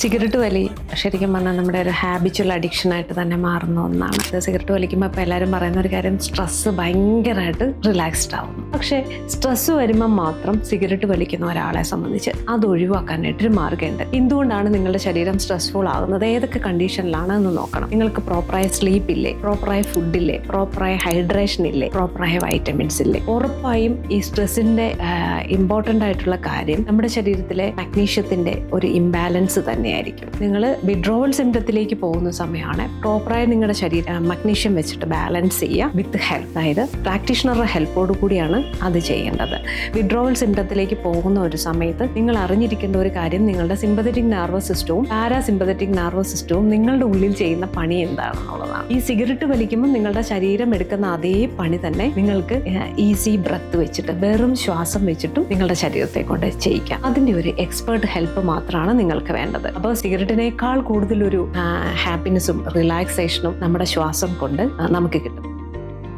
Cigarette വലി ശരിക്കും പറഞ്ഞാൽ നമ്മുടെ ഒരു ഹാബിച്വൽ അഡിക്ഷൻ ആയിട്ട് തന്നെ മാറുന്ന ഒന്നാണ്. സിഗരറ്റ് വലിക്കുമ്പോൾ ഇപ്പോൾ എല്ലാവരും പറയുന്ന ഒരു കാര്യം സ്ട്രെസ്സ് ഭയങ്കരമായിട്ട് റിലാക്സ്ഡ് ആവുന്നു പക്ഷേ സ്ട്രെസ് വരുമ്പോൾ മാത്രം സിഗരറ്റ് വലിക്കുന്ന ഒരാളെ സംബന്ധിച്ച് അത് ഒഴിവാക്കാനായിട്ട് ഒരു മാർഗമുണ്ട് എന്തുകൊണ്ടാണ് നിങ്ങളുടെ ശരീരം സ്ട്രെസ്ഫുൾ ആകുന്നത്? ഏതൊക്കെ കണ്ടീഷനിലാണ് എന്ന് നോക്കണം. നിങ്ങൾക്ക് പ്രോപ്പറായ സ്ലീപ്പ് ഇല്ലേ? പ്രോപ്പറായ ഫുഡ് ഇല്ലേ? പ്രോപ്പറായ ഹൈഡ്രേഷൻ ഇല്ലേ? പ്രോപ്പറായ വൈറ്റമിൻസ് ഇല്ലേ? ഉറപ്പായും ഈ സ്ട്രെസ്സിന്റെ ഇമ്പോർട്ടന്റ് ആയിട്ടുള്ള കാര്യം നമ്മുടെ ശരീരത്തിലെ മഗ്നീഷ്യത്തിന്റെ ഒരു ഇംബാലൻസ് തന്നെയായിരിക്കും. നിങ്ങൾ വിഡ്രോവൽ സിംറ്റത്തിലേക്ക് പോകുന്ന സമയമാണ് പ്രോപ്പറായി നിങ്ങളുടെ ശരീരം മഗ്നീഷ്യം വെച്ചിട്ട് ബാലൻസ് ചെയ്യുക വിത്ത് ഹെൽപ്പ് അതായത് പ്രാക്ടീഷണറുടെ ഹെൽപ്പോട് കൂടിയാണ് അത് ചെയ്യേണ്ടത്. വിഡ്രോവൽ സിംറ്റത്തിലേക്ക് പോകുന്ന ഒരു സമയത്ത് നിങ്ങൾ അറിഞ്ഞിരിക്കേണ്ട ഒരു കാര്യം നിങ്ങളുടെ സിമ്പതറ്റിക് നെർവസ് സിസ്റ്റവും പാരാസിമ്പതറ്റിക് നെർവസ് സിസ്റ്റവും നിങ്ങളുടെ ഉള്ളിൽ ചെയ്യുന്ന പണി എന്താണെന്നുള്ളതാണ്. ഈ സിഗരറ്റ് വലിക്കുമ്പോൾ നിങ്ങളുടെ ശരീരം എടുക്കുന്ന അതേ പണി തന്നെ നിങ്ങൾക്ക് ഈസി ബ്രത്ത് വെച്ചിട്ട് വെറും ശ്വാസം വെച്ചിട്ടും നിങ്ങളുടെ ശരീരത്തെ കൊണ്ട് ചെയ്യിക്കാം. അതിന്റെ ഒരു എക്സ്പേർട്ട് ഹെൽപ്പ് മാത്രമാണ് നിങ്ങൾക്ക് വേണ്ടത്. അപ്പോൾ സിഗരറ്റിനേക്കാൾ കൂടുതലൊരു ഹാപ്പിനെസ്സും റിലാക്സേഷനും നമ്മുടെ ശ്വാസം കൊണ്ട് നമുക്ക് കിട്ടും.